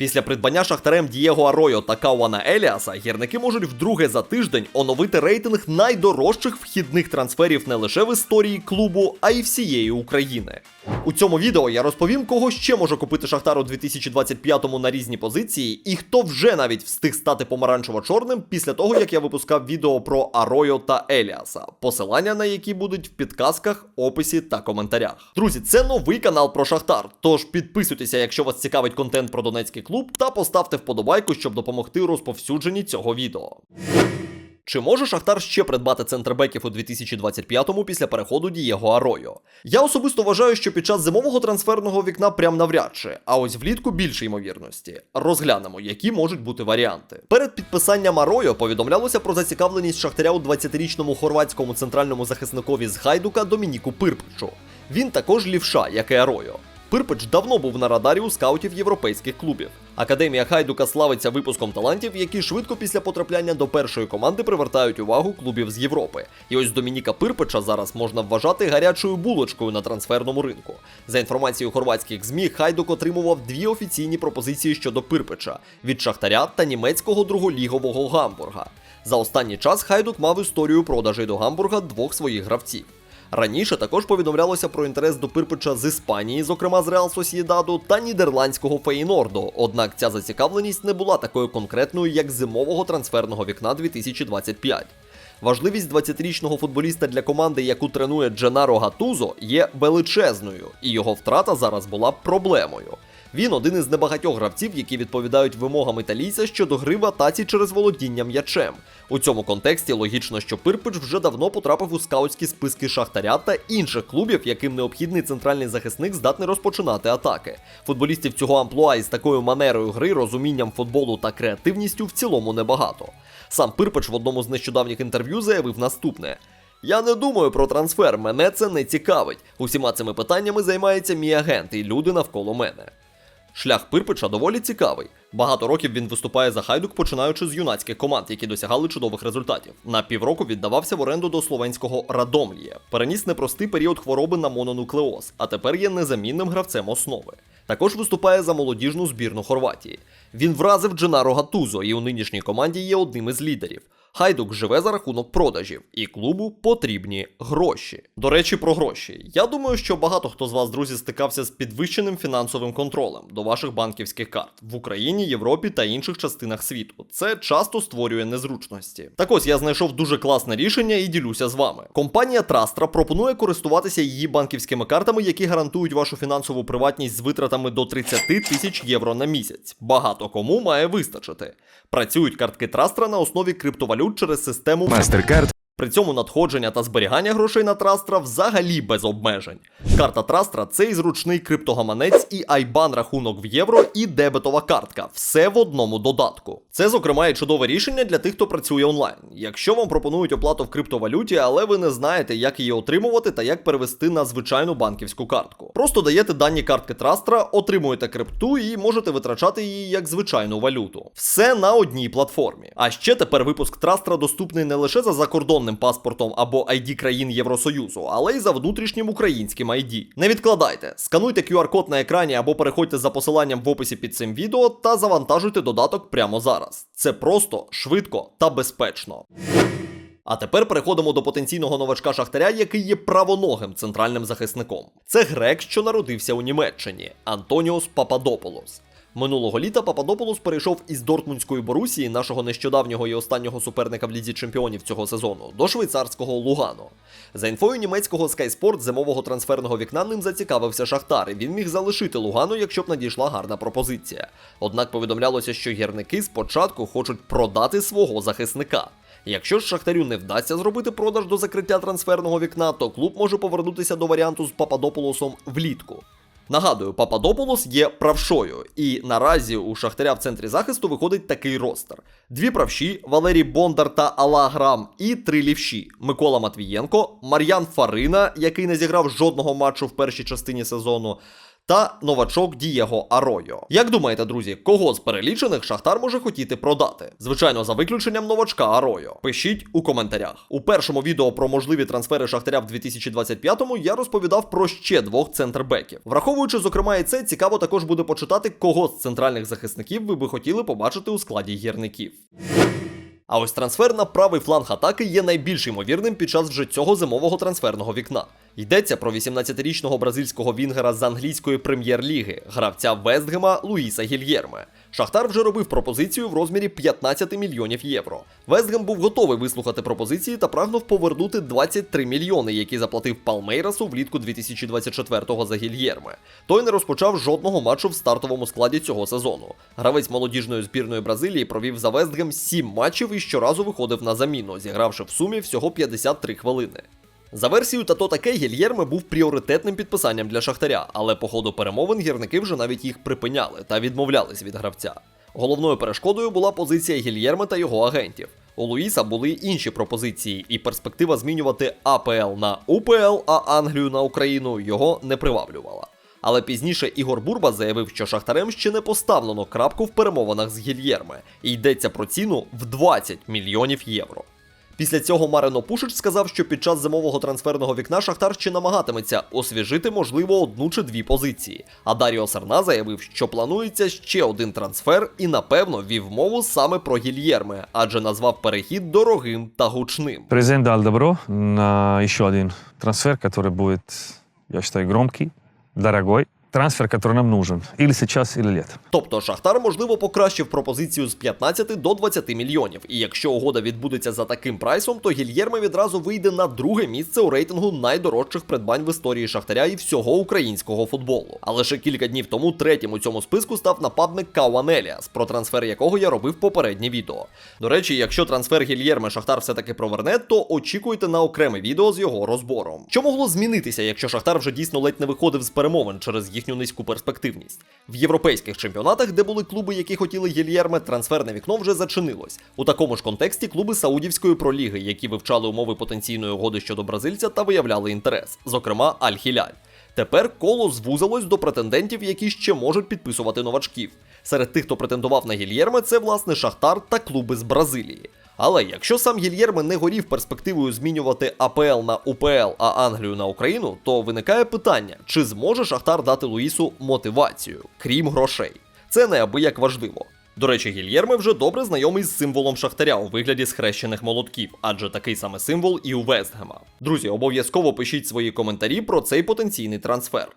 Після придбання шахтарем Дієго Аройо та Кауана Еліаса гірники можуть вдруге за тиждень оновити рейтинг найдорожчих вхідних трансферів не лише в історії клубу, а й всієї України. У цьому відео я розповім, кого ще може купити Шахтар у 2025-му на різні позиції, і хто вже навіть встиг стати помаранчево-чорним після того, як я випускав відео про Аройо та Еліаса, посилання на які будуть в підказках, описі та коментарях. Друзі, це новий канал про Шахтар. Тож підписуйтеся, якщо вас цікавить контент про Донецький клуб, та поставте вподобайку, щоб допомогти розповсюдженні цього відео. Чи може Шахтар ще придбати центрбеків у 2025-му після переходу Дієго Аройо? Я особисто вважаю, що під час зимового трансферного вікна прям навряд чи, а ось влітку більше ймовірності. Розглянемо, які можуть бути варіанти. Перед підписанням Аройо повідомлялося про зацікавленість Шахтаря у 20-річному хорватському центральному захисникові з Гайдука Домініку Пирпичу. Він також лівша, як і Аройо. Пирпич давно був на радарі у скаутів європейських клубів. Академія Хайдука славиться випуском талантів, які швидко після потрапляння до першої команди привертають увагу клубів з Європи. І ось Домініка Пирпича зараз можна вважати гарячою булочкою на трансферному ринку. За інформацією хорватських ЗМІ, Хайдук отримував дві офіційні пропозиції щодо Пирпича від Шахтаря та німецького друголігового Гамбурга. За останній час Хайдук мав історію продажей до Гамбурга двох своїх гравців. Раніше також повідомлялося про інтерес до Пирпича з Іспанії, зокрема з Реал Сосієдаду та нідерландського Фейнорду. Однак ця зацікавленість не була такою конкретною, як зимового трансферного вікна 2025. Важливість 20-річного футболіста для команди, яку тренує Дженаро Гатузо, є величезною, і його втрата зараз була проблемою. Він один із небагатьох гравців, які відповідають вимогам італійця щодо гри в атаці через володіння м'ячем. У цьому контексті логічно, що Пирпич вже давно потрапив у скаутські списки Шахтаря та інших клубів, яким необхідний центральний захисник здатний розпочинати атаки. Футболістів цього амплуа із такою манерою гри, розумінням футболу та креативністю в цілому небагато. Сам Пирпич в одному з нещодавніх інтерв'ю заявив наступне. Я не думаю про трансфер, мене це не цікавить. Усіма цими питаннями займається мій агент і люди навколо мене. Шлях Пирпича доволі цікавий. Багато років він виступає за хайдук, починаючи з юнацьких команд, які досягали чудових результатів. На півроку віддавався в оренду до словенського Радомлія. Переніс непростий період хвороби на мононуклеоз, а тепер є незамінним гравцем основи. Також виступає за молодіжну збірну Хорватії. Він вразив Дженаро Гатузо і у нинішній команді є одним із лідерів. Хайдук живе за рахунок продажів, і клубу потрібні гроші. До речі, про гроші. Я думаю, що багато хто з вас, друзі, стикався з підвищеним фінансовим контролем до ваших банківських карт в Україні, Європі та інших частинах світу. Це часто створює незручності. Так ось я знайшов дуже класне рішення і ділюся з вами. Компанія Трастра пропонує користуватися її банківськими картами, які гарантують вашу фінансову приватність з витратами до 30 тисяч євро на місяць. Багато кому має вистачити. Працюють картки Трастра на основі криптовалют через систему MasterCard при цьому надходження та зберігання грошей на Трастра взагалі без обмежень. Карта Трастра це і зручний криптогаманець, і айбан рахунок в євро, і дебетова картка. Все в одному додатку. Це, зокрема, і чудове рішення для тих, хто працює онлайн. Якщо вам пропонують оплату в криптовалюті, але ви не знаєте, як її отримувати та як перевести на звичайну банківську картку. Просто даєте дані картки Трастра, отримуєте крипту і можете витрачати її як звичайну валюту. Все на одній платформі. А ще тепер випуск Трастра доступний не лише за закордонним паспортом або ID країн Євросоюзу, але й за внутрішнім українським ID. Не відкладайте, скануйте QR-код на екрані або переходьте за посиланням в описі під цим відео та завантажуйте додаток прямо зараз. Це просто, швидко та безпечно. А тепер переходимо до потенційного новачка Шахтаря, який є правоногим центральним захисником. Це грек, що народився у Німеччині Антоніос Пападополос. Минулого літа Пападополос перейшов із Дортмундської Борусії, нашого нещодавнього і останнього суперника в лізі чемпіонів цього сезону, до швейцарського Лугано. За інфою німецького Sky Sport, зимового трансферного вікна ним зацікавився Шахтар, і він міг залишити Лугано, якщо б надійшла гарна пропозиція. Однак повідомлялося, що гірники спочатку хочуть продати свого захисника. Якщо ж Шахтарю не вдасться зробити продаж до закриття трансферного вікна, то клуб може повернутися до варіанту з Пападополосом влітку. Нагадую, Пападополос є правшою, і наразі у Шахтаря в центрі захисту виходить такий ростер: дві правші Валерій Бондар та Алла Грам, і три лівші Микола Матвієнко, Мар'ян Фарина, який не зіграв жодного матчу в першій частині сезону. Та новачок Дієго Аройо. Як думаєте, друзі, кого з перелічених Шахтар може хотіти продати? Звичайно, за виключенням новачка Аройо. Пишіть у коментарях. У першому відео про можливі трансфери Шахтаря в 2025-му я розповідав про ще двох центрбеків. Враховуючи, зокрема, і це цікаво також буде почитати, кого з центральних захисників ви би хотіли побачити у складі гірників. А ось трансфер на правий фланг атаки є найбільш ймовірним під час вже цього зимового трансферного вікна. Йдеться про 18-річного бразильського вінгера з англійської прем'єр-ліги, гравця Вестгема Луїса Гільєрме. Шахтар вже робив пропозицію в розмірі 15 мільйонів євро. Вестгем був готовий вислухати пропозиції та прагнув повернути 23 мільйони, які заплатив Палмейрасу влітку 2024-го за Гільєрме. Той не розпочав жодного матчу в стартовому складі цього сезону. Гравець молодіжної збірної Бразилії провів за Вестгем 7 матчів і щоразу виходив на заміну, зігравши в сумі всього 53 хвилини. За версією та то таке Гільєрме був пріоритетним підписанням для Шахтаря, але по ходу перемовин гірники вже навіть їх припиняли та відмовлялись від гравця. Головною перешкодою була позиція Гільєрме та його агентів. У Луїса були інші пропозиції, і перспектива змінювати АПЛ на УПЛ, а Англію на Україну його не приваблювала. Але пізніше Ігор Бурба заявив, що Шахтарем ще не поставлено крапку в перемовинах з Гільєрме, і йдеться про ціну в 20 мільйонів євро. Після цього Марено Пушич сказав, що під час зимового трансферного вікна Шахтар ще намагатиметься освіжити, можливо, одну чи дві позиції. А Даріо Сарна заявив, що планується ще один трансфер і, напевно, вів мову саме про Гільєрме, адже назвав перехід дорогим та гучним. Президент дал добро на еще один трансфер, который будет, я считаю, громкий, дорогой. Трансфер, который нам нужен. Или сейчас, или летом. Тобто Шахтар, можливо, покращив пропозицію з 15 до 20 мільйонів. І якщо угода відбудеться за таким прайсом, то Гільєрме відразу вийде на друге місце у рейтингу найдорожчих придбань в історії Шахтаря і всього українського футболу. А лише кілька днів тому третім у цьому списку став нападник Кауан Еліас, про трансфер якого я робив попереднє відео. До речі, якщо трансфер Гільєрме Шахтар все-таки проверне, то очікуйте на окреме відео з його розбором. Що могло змінитися, якщо Шахтар вже дійсно ледь не виходив з перемовин через їхню низьку перспективність? В європейських чемпіонатах, де були клуби, які хотіли Гільєрме, трансферне вікно вже зачинилось. У такому ж контексті клуби Саудівської проліги, які вивчали умови потенційної угоди щодо бразильця та виявляли інтерес, зокрема Аль-Хіляль. Тепер коло звузилось до претендентів, які ще можуть підписувати новачків. Серед тих, хто претендував на Гільєрме, це власне Шахтар та клуби з Бразилії. Але якщо сам Гільєрме не горів перспективою змінювати АПЛ на УПЛ, а Англію на Україну, то виникає питання, чи зможе Шахтар дати Луїсу мотивацію, крім грошей. Це неабияк важливо. До речі, Гільєрме вже добре знайомий з символом Шахтаря у вигляді схрещених молотків, адже такий саме символ і у Вестгема. Друзі, обов'язково пишіть свої коментарі про цей потенційний трансфер.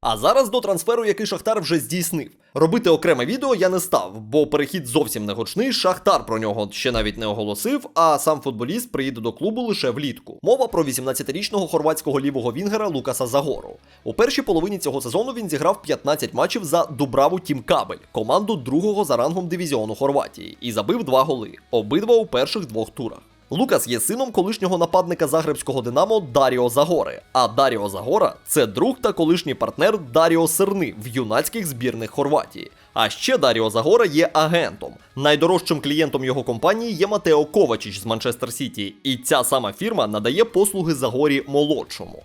А зараз до трансферу, який Шахтар вже здійснив. Робити окреме відео я не став, бо перехід зовсім не гучний. Шахтар про нього ще навіть не оголосив, а сам футболіст приїде до клубу лише влітку. Мова про 18-річного хорватського лівого вінгера Лукаса Загору. У першій половині цього сезону він зіграв 15 матчів за Дубраву Тім Кабель, команду другого за рангом дивізіону Хорватії, і забив два голи, обидва у перших двох турах. Лукас є сином колишнього нападника загребського Динамо Даріо Загори. А Даріо Загора це друг та колишній партнер Даріо Серни в юнацьких збірних Хорватії. А ще Даріо Загора є агентом. Найдорожчим клієнтом його компанії є Матео Ковачіч з Манчестер Сіті, і ця сама фірма надає послуги Загорі молодшому.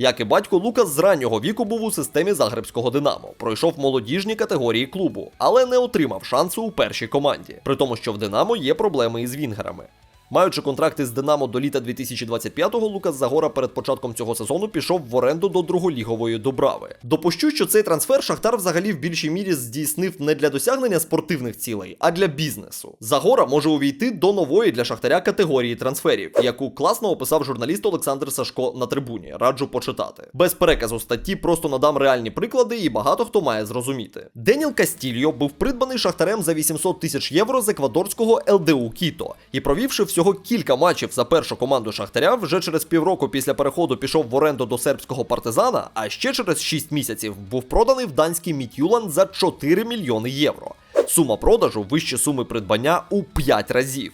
Як і батько, Лукас з раннього віку був у системі загребського Динамо, пройшов молодіжні категорії клубу, але не отримав шансу у першій команді, при тому, що в Динамо є проблеми із вінгерами. Маючи контракти з Динамо до літа 2025-го, Лукас Загора перед початком цього сезону пішов в оренду до друголігової Дубрави. Допущу, що цей трансфер Шахтар взагалі в більшій мірі здійснив не для досягнення спортивних цілей, а для бізнесу. Загора може увійти до нової для Шахтаря категорії трансферів, яку класно описав журналіст Олександр Сашко на трибуні. Раджу почитати. Без переказу статті просто надам реальні приклади, і багато хто має зрозуміти. Деніел Кастільо був придбаний Шахтарем за 800 тисяч євро з еквадорського ЛДУ Кіто і провівши всього кілька матчів за першу команду Шахтаря, вже через півроку після переходу пішов в оренду до сербського партизана, а ще через 6 місяців був проданий в данський Мітюлан за 4 мільйони євро. Сума продажу вище суми придбання у 5 разів.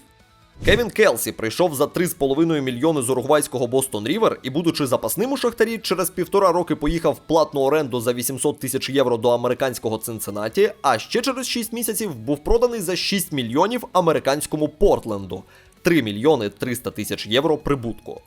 Кевін Келсі прийшов за 3,5 мільйони з уругвайського Бостон Рівер і, будучи запасним у Шахтарі, через півтора роки поїхав в платну оренду за 800 тисяч євро до американського Цинциннаті, а ще через 6 місяців був проданий за 6 мільйонів американському Портленду. 3 мільйони 300 тисяч євро прибутку.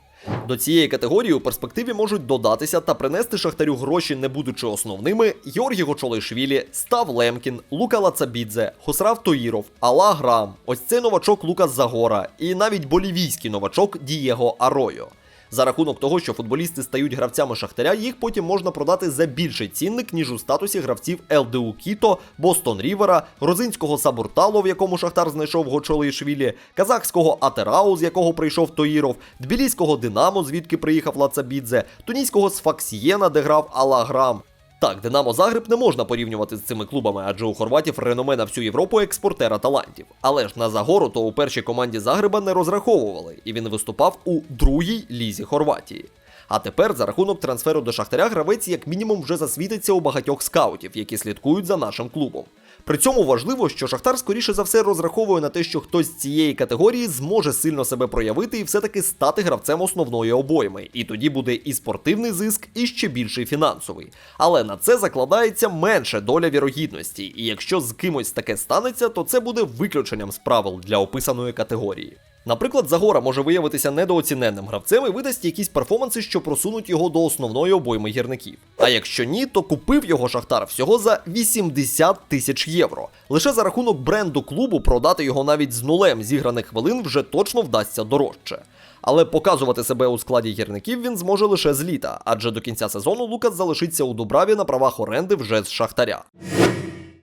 До цієї категорії у перспективі можуть додатися та принести Шахтарю гроші, не будучи основними, Георгій Гочолишвілі, Став Лемкін, Лука Лацабідзе, Хосрав Тоїров, Алла Грам, ось цей новачок Лукас Загора і навіть болівійський новачок Дієго Аройо. За рахунок того, що футболісти стають гравцями Шахтаря, їх потім можна продати за більший цінник, ніж у статусі гравців ЛДУ Кіто, Бостон Рівера, грузинського Сабуртало, в якому Шахтар знайшов Гочолишвілі, казахського Атерау, з якого прийшов Тоїров, тбіліського Динамо, звідки приїхав Лацабідзе, тунійського Сфаксієна, де грав Алаграм. Так, Динамо Загреб не можна порівнювати з цими клубами, адже у хорватів реноме на всю Європу експортера талантів. Але ж на Загору то у першій команді Загреба не розраховували, і він виступав у другій лізі Хорватії. А тепер за рахунок трансферу до Шахтаря гравець як мінімум вже засвітиться у багатьох скаутів, які слідкують за нашим клубом. При цьому важливо, що Шахтар скоріше за все розраховує на те, що хтось з цієї категорії зможе сильно себе проявити і все-таки стати гравцем основної обойми. І тоді буде і спортивний зиск, і ще більший фінансовий. Але на це закладається менше доля вірогідності, і якщо з кимось таке станеться, то це буде виключенням з правил для описаної категорії. Наприклад, Загора може виявитися недооціненним гравцем і видасть якісь перформанси, що просунуть його до основної обойми гірників. А якщо ні, то купив його Шахтар всього за 80 тисяч євро. Лише за рахунок бренду клубу продати його навіть з нулем зіграних хвилин вже точно вдасться дорожче. Але показувати себе у складі гірників він зможе лише з літа, адже до кінця сезону Лукас залишиться у Дубраві на правах оренди вже з Шахтаря.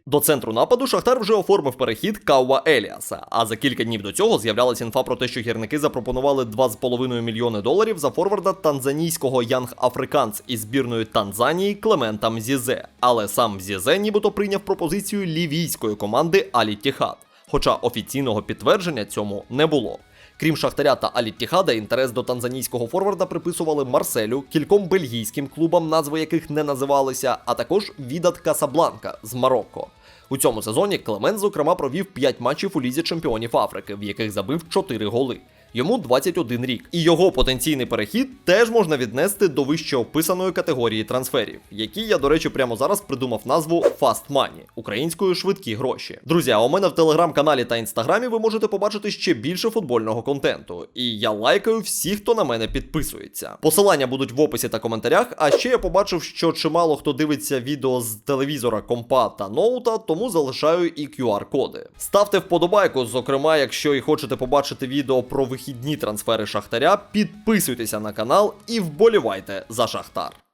До центру нападу Шахтар вже оформив перехід Кауа Еліаса. А за кілька днів до цього з'являлася інфа про те, що гірники запропонували 2,5 мільйони доларів за форварда танзанійського Янг Африканс із збірної Танзанії Клемента Мзізе. Але сам Мзізе нібито прийняв пропозицію лівійської команди Алі Тіхат. Хоча офіційного підтвердження цьому не було. Крім Шахтаря та Аліттіхада, інтерес до танзанійського форварда приписували Марселю, кільком бельгійським клубам, назви яких не називалися, а також Відат Касабланка з Марокко. У цьому сезоні Клемен, зокрема, провів 5 матчів у Лізі Чемпіонів Африки, в яких забив 4 голи. Йому 21 рік, і його потенційний перехід теж можна віднести до вище описаної категорії трансферів, які я, до речі, прямо зараз придумав назву Fast Money, українською швидкі гроші. Друзі, а у мене в телеграм-каналі та інстаграмі ви можете побачити ще більше футбольного контенту. І я лайкаю всіх, хто на мене підписується. Посилання будуть в описі та коментарях. А ще я побачив, що чимало хто дивиться відео з телевізора, компа та ноута, тому залишаю і QR-коди. Ставте вподобайку, зокрема, якщо і хочете побачити відео про вихідні трансфери Шахтаря, підписуйтеся на канал і вболівайте за Шахтар.